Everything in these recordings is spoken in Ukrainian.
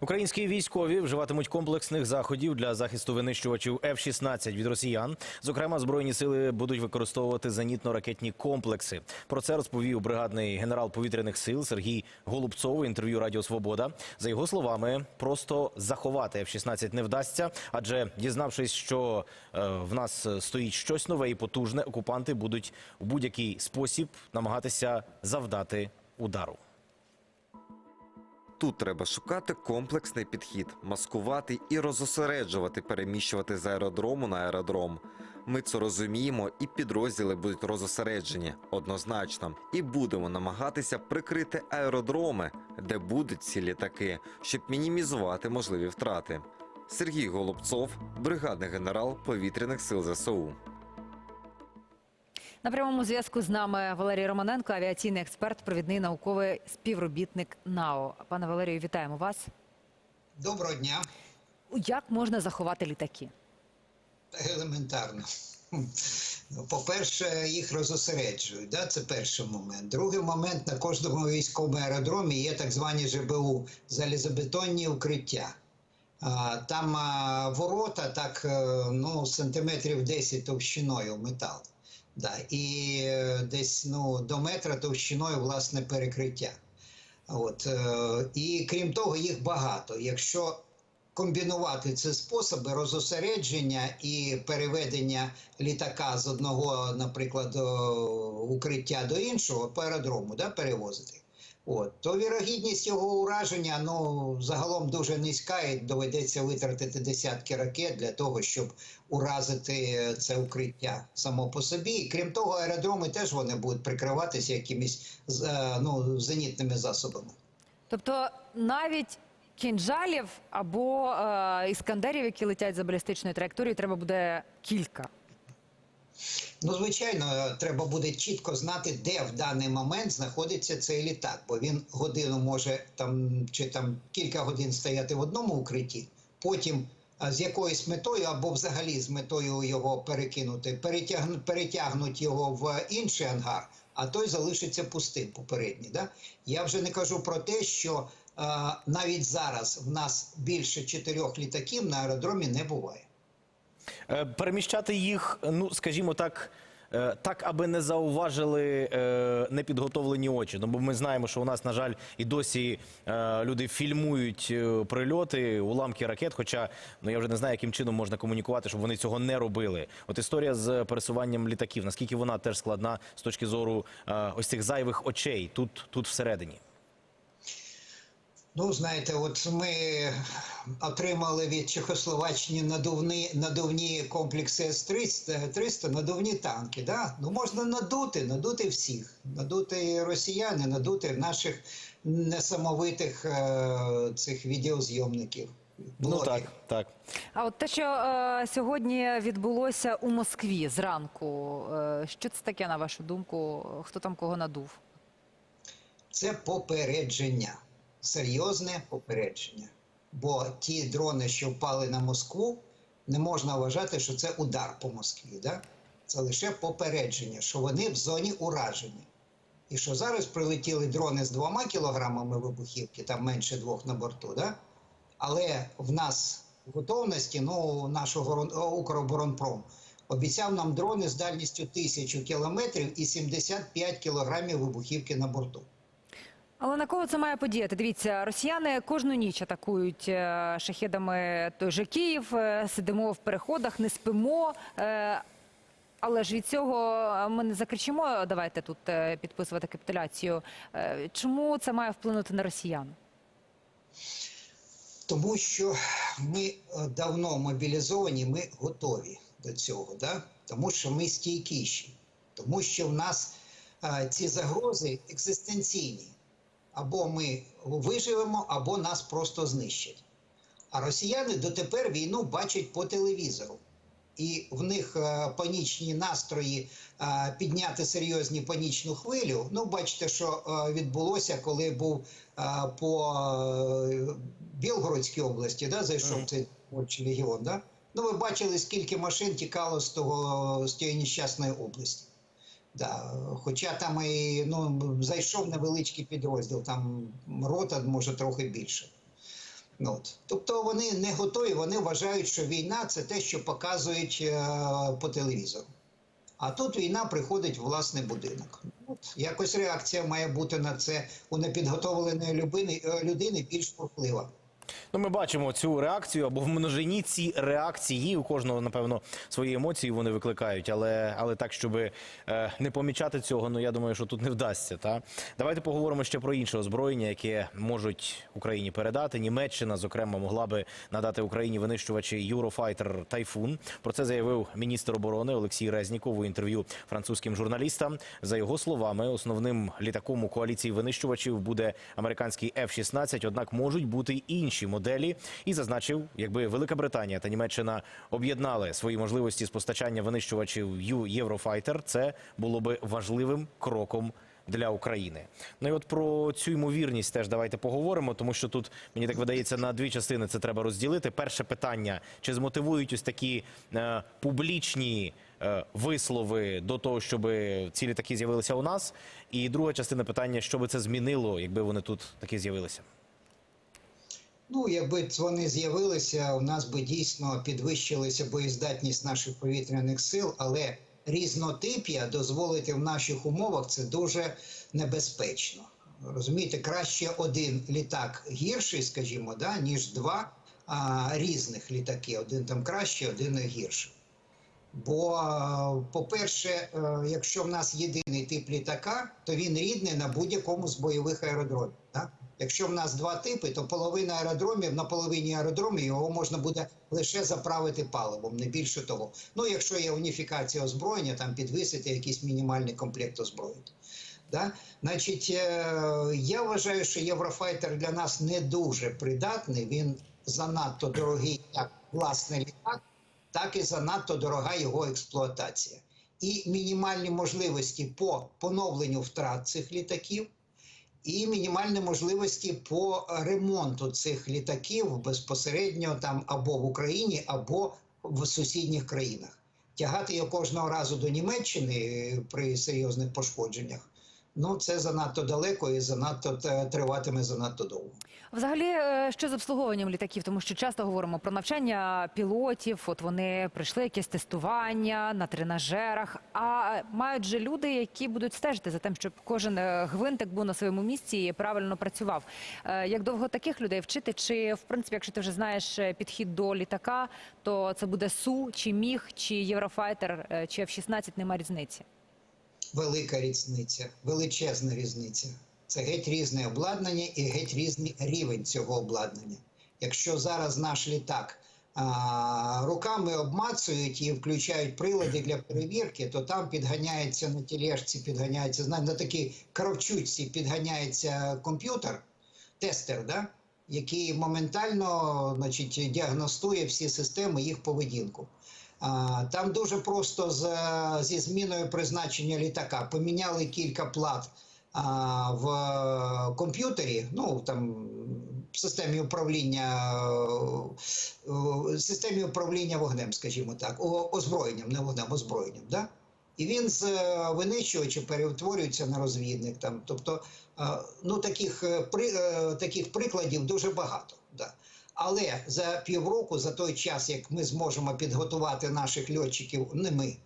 Українські військові вживатимуть комплексних заходів для захисту винищувачів F-16 від росіян. Зокрема, збройні сили будуть використовувати зенітно-ракетні комплекси. Про це розповів бригадний генерал повітряних сил Сергій Голубцов. Інтерв'ю Радіо Свобода. За його словами, просто заховати F-16 не вдасться, адже дізнавшись, що е, в нас стоїть щось нове і потужне, окупанти будуть у будь-який спосіб намагатися завдати удару. Тут треба шукати комплексний підхід, маскувати і розосереджувати, переміщувати з аеродрому на аеродром. Ми це розуміємо, і підрозділи будуть розосереджені однозначно. І будемо намагатися прикрити аеродроми, де будуть ці літаки, щоб мінімізувати можливі втрати. Сергій Голубцов, бригадний генерал повітряних сил ЗСУ. На прямому зв'язку з нами Валерій Романенко, авіаційний експерт, провідний науковий співробітник НАО. Пане Валерію, вітаємо вас. Доброго дня. Як можна заховати літаки? Елементарно. Ну, По-перше, їх розосереджують. Да? Це перший момент. Другий момент на кожному військовому аеродромі є так звані ЖБУ залізобетонні укриття. Там ворота так е, ну, сантиметрів 10 товщиною метал. Да. І е, десь ну, до метра товщиною власне перекриття. От, е, і крім того, їх багато. Якщо комбінувати ці способи розосередження і переведення літака з одного, наприклад, укриття до іншого по аеродрому, да, перевозити. От, то вірогідність його ураження ну, загалом дуже низька, і доведеться витратити десятки ракет для того, щоб уразити це укриття само по собі. І крім того, аеродроми теж вони будуть прикриватися якимись е, ну, зенітними засобами. Тобто навіть кінжалів або е, іскандерів, які летять за балістичною траєкторією, треба буде кілька. Ну, звичайно, треба буде чітко знати, де в даний момент знаходиться цей літак, бо він годину може там чи там кілька годин стояти в одному укритті, потім з якоюсь метою або взагалі з метою його перекинути, перетягнуть, перетягнуть його в інший ангар, а той залишиться пустим попередній. Да? Я вже не кажу про те, що а, навіть зараз в нас більше чотирьох літаків на аеродромі не буває. Е, Переміщати їх, ну скажімо так. е, Так, аби не зауважили е, непідготовлені очі. Ну, бо ми знаємо, що у нас, на жаль, і досі люди фільмують прильоти, уламки ракет. Хоча ну я вже не знаю, яким чином можна комунікувати, щоб вони цього не робили. От історія з пересуванням літаків, наскільки вона теж складна з точки зору ось цих зайвих очей тут, тут всередині. Ну, знаєте, от ми отримали від Чехословаччини надувні, надувні комплекси С-300, 300, надувні танки. Да? Ну, можна надути, надути всіх. Надути росіян, і надути наших несамовитих е, цих відеозйомників. Ну так, так. А от те, що е, сьогодні відбулося у Москві зранку, е, що це таке, на вашу думку? Хто там кого надув? Це попередження, серйозне попередження. Бо ті дрони, що впали на Москву, не можна вважати, що це удар по Москві. Да? Це лише попередження, що вони в зоні ураження. І що зараз прилетіли дрони з двома кілограмами вибухівки, там менше двох на борту, да? але в нас в готовності, ну, наш Огорон- Укроборонпром обіцяв нам дрони з дальністю тисячу кілометрів і 75 кілограмів вибухівки на борту. Але на кого це має подіяти? Дивіться, росіяни кожну ніч атакують е, шахедами той же Київ. е, Сидимо в переходах, не спимо. е, Але ж від цього ми не закричимо. Давайте тут підписувати капітуляцію. Чому це має вплинути на росіян? Тому що ми давно мобілізовані, ми готові до цього, да? тому що ми стійкіші, тому що в нас ці загрози екзистенційні. Або ми виживемо, або нас просто знищать. А росіяни дотепер війну бачать по телевізору. І в них е, панічні настрої е, підняти серйозні панічну хвилю. Ну, бачите, що е, відбулося, коли був е, по е, Білгородській області, да, зайшов Мгм. цей творчий легіон. Да? Ну, ви бачили, скільки машин тікало з того з тієї нещасної області. Да. Хоча там і ну, зайшов невеличкий підрозділ, там рота може трохи більше. Ну, от. Тобто вони не готові, вони вважають, що війна це те, що показують е, по телевізору. А тут війна приходить в власний будинок. От, якось реакція має бути на це у непідготовленої людини, е, людини більш бурхлива. Ну, ми бачимо цю реакцію або в множині ці реакції. У кожного, напевно, свої емоції вони викликають, але, але так, щоб е, не помічати цього, ну я думаю, що тут не вдасться. Та? Давайте поговоримо ще про інше озброєння, яке можуть Україні передати. Німеччина, зокрема, могла би надати Україні винищувачі Eurofighter Тайфун. Про це заявив міністр оборони Олексій Резніков у інтерв'ю французьким журналістам. За його словами, основним літаком у коаліції винищувачів буде американський F-16, однак можуть бути інші моделі. І зазначив, якби Велика Британія та Німеччина об'єднали свої можливості з постачання винищувачів Єврофайтер, це було би важливим кроком. Для України, ну і от про цю ймовірність теж давайте поговоримо, тому що тут мені так видається на дві частини це треба розділити. Перше питання: чи змотивують ось такі е, публічні е, вислови до того, щоб ці літаки з'явилися у нас? І друга частина питання: що би це змінило, якби вони тут такі з'явилися? Ну, якби вони з'явилися, у нас би дійсно підвищилася боєздатність наших повітряних сил, але різнотип'я дозволити в наших умовах це дуже небезпечно. Розумієте, краще один літак гірший, скажімо, да, ніж два а, різних літаки. Один там краще, один гірший. Бо, по-перше, е, якщо в нас єдиний тип літака, то він рідний на будь-якому з бойових аеродромів. Так? Якщо в нас два типи, то половина аеродромів на половині аеродромів його можна буде лише заправити паливом, не більше того. Ну, якщо є уніфікація озброєння, там підвисити якийсь мінімальний комплект озброєння. Да? Значить, е, я вважаю, що Єврофайтер для нас не дуже придатний. Він занадто дорогий, як власний літак, так і занадто дорога його експлуатація. І мінімальні можливості по поновленню втрат цих літаків, і мінімальні можливості по ремонту цих літаків безпосередньо там або в Україні, або в сусідніх країнах. Тягати його кожного разу до Німеччини е, при серйозних пошкодженнях. Ну, це занадто далеко і занадто триватиме занадто довго. Взагалі, е, що з обслуговуванням літаків, тому що часто говоримо про навчання пілотів. От вони прийшли якесь тестування на тренажерах. А мають же люди, які будуть стежити за тим, щоб кожен е, гвинтик був на своєму місці і правильно працював. Е, Як довго таких людей вчити? Чи в принципі, якщо ти вже знаєш підхід до літака, то це буде су, чи міг, чи єврофайтер, чи F-16, немає різниці. Велика різниця, величезна різниця. Це геть різне обладнання і геть різний рівень цього обладнання. Якщо зараз наш літак а, руками обмацують і включають прилади для перевірки, то там підганяється на тележці, підганяється на такій кравчучці підганяється комп'ютер, тестер, да? який моментально значить, діагностує всі системи їх поведінку. Там дуже просто зі зміною призначення літака поміняли кілька плат в комп'ютері, ну там в системі управління е, е, системі управління вогнем, скажімо так, озброєнням, не вогнем, озброєнням. Да? І він з е, винищувача перетворюється на розвідник. Там, тобто, е, ну таких, таких прикладів дуже багато. Да. Але за півроку, за той час, як ми зможемо підготувати наших льотчиків, не ми,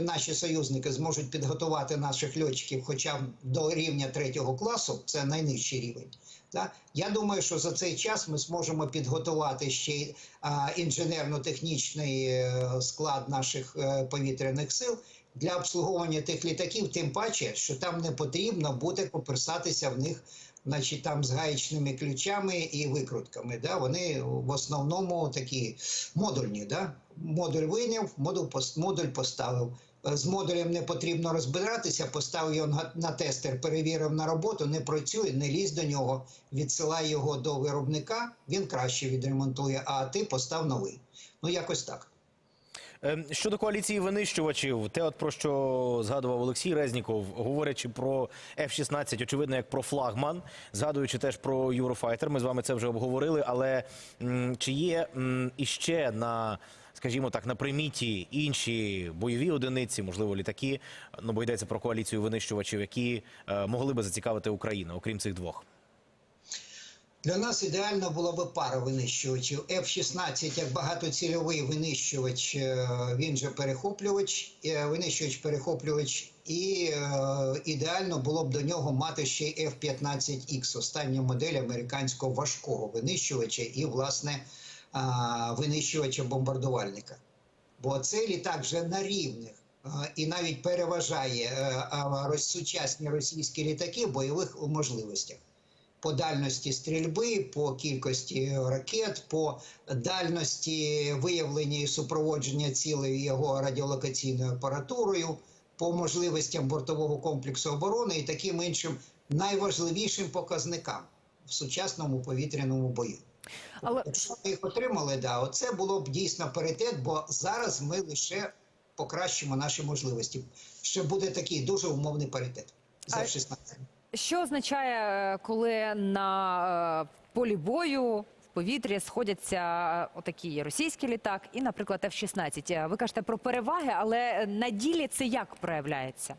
наші союзники зможуть підготувати наших льотчиків хоча б до рівня третього класу, це найнижчий рівень. Да? Я думаю, що за цей час ми зможемо підготувати ще інженерно-технічний е, склад наших е, повітряних сил для обслуговування тих літаків, тим паче, що там не потрібно буде коперсатися в них значить, там з гаєчними ключами і викрутками. Да? Вони в основному такі модульні. Да? Модуль вийняв, модуль, поставив. З модулем не потрібно розбиратися, поставив його на- тестер, перевірив на роботу, не працює, не лізь до нього, відсилай його до виробника, він краще відремонтує, а ти постав новий. Ну, якось так. Е, Щодо коаліції винищувачів, те, от про що згадував Олексій Резніков, говорячи про F-16, очевидно, як про флагман, згадуючи теж про Eurofighter, ми з вами це вже обговорили. Але чи є іще на, скажімо так, на приміті інші бойові одиниці, можливо, літаки, ну бо йдеться про коаліцію винищувачів, які е, могли би зацікавити Україну, окрім цих двох? Для нас ідеально було би пара винищувачів. F-16 як багатоцільовий винищувач, е, він же перехоплювач, е, винищувач-перехоплювач, і е, ідеально було б до нього мати ще й F-15X, остання модель американського важкого винищувача і, власне, винищувача-бомбардувальника. Бо цей літак вже на рівних і навіть переважає сучасні російські літаки в бойових можливостях по дальності стрільби, по кількості ракет, по дальності виявлення і супроводження цілей його радіолокаційною апаратурою, по можливостям бортового комплексу оборони і таким іншим найважливішим показникам в сучасному повітряному бою. Але Якщо ми їх отримали, да, оце було б дійсно паритет, бо зараз ми лише покращимо наші можливості. Ще буде такий дуже умовний паритет за А- F-16. Що означає, е, коли на е, полі бою в повітрі сходяться е, отакі російський літак і, наприклад, F-16? Е, Ви кажете про переваги, але на ділі це як проявляється?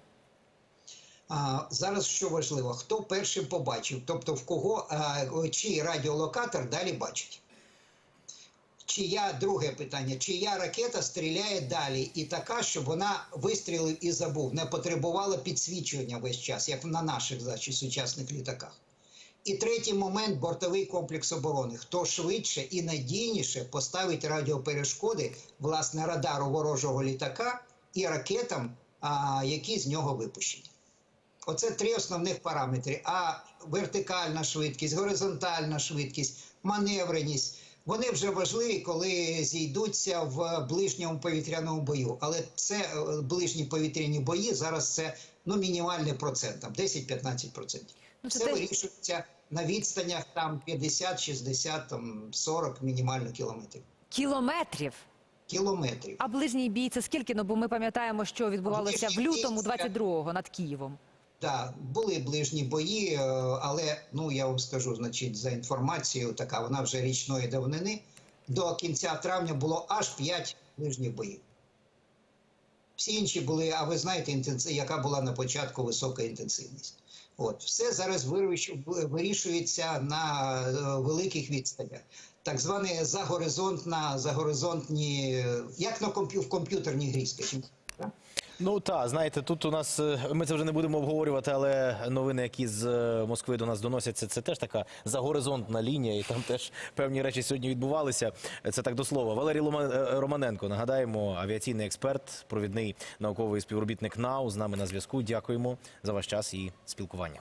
А, зараз що важливо, хто першим побачив, тобто в кого а, чий радіолокатор далі бачить. Чия друге питання, чия ракета стріляє далі і така, щоб вона вистрілив і забув, не потребувала підсвічування весь час, як на наших значить, сучасних літаках. І третій момент бортовий комплекс оборони. Хто швидше і надійніше поставить радіоперешкоди власне радару ворожого літака і ракетам, а, які з нього випущені. Оце три основних параметри: а вертикальна швидкість, горизонтальна швидкість, маневреність. Вони вже важливі, коли зійдуться в ближньому повітряному бою. Але це е, ближні повітряні бої зараз це ну мінімальний процент, там 10-15%. Ну, це Все те- вирішується на відстанях там 50, 60, там 40 мінімально кілометрів. Кілометрів. Кілометрів. А ближній бій це скільки? Ну бо ми пам'ятаємо, що відбувалося в лютому це- 22-го над Києвом. Так, були ближні бої, е, але ну я вам скажу, значить, за інформацією, така вона вже річної давнини. До кінця травня було аж 5 ближніх боїв. Всі інші були, а ви знаєте, інтенси- яка була на початку висока інтенсивність. От, все зараз виріш- вирішується на е, великих відстанях. Так зване загоризонтна, загоризонтні, як на комп'ю, в комп'ютерній грі, скажімо. Ну так, знаєте, тут у нас е, ми це вже не будемо обговорювати, але новини, які з е, Москви до нас доносяться, це теж така загоризонтна лінія, і там теж певні речі сьогодні відбувалися. Це так до слова. Валерій е, Романенко, нагадаємо, авіаційний експерт, провідний науковий співробітник НАУ з нами на зв'язку. Дякуємо за ваш час і спілкування.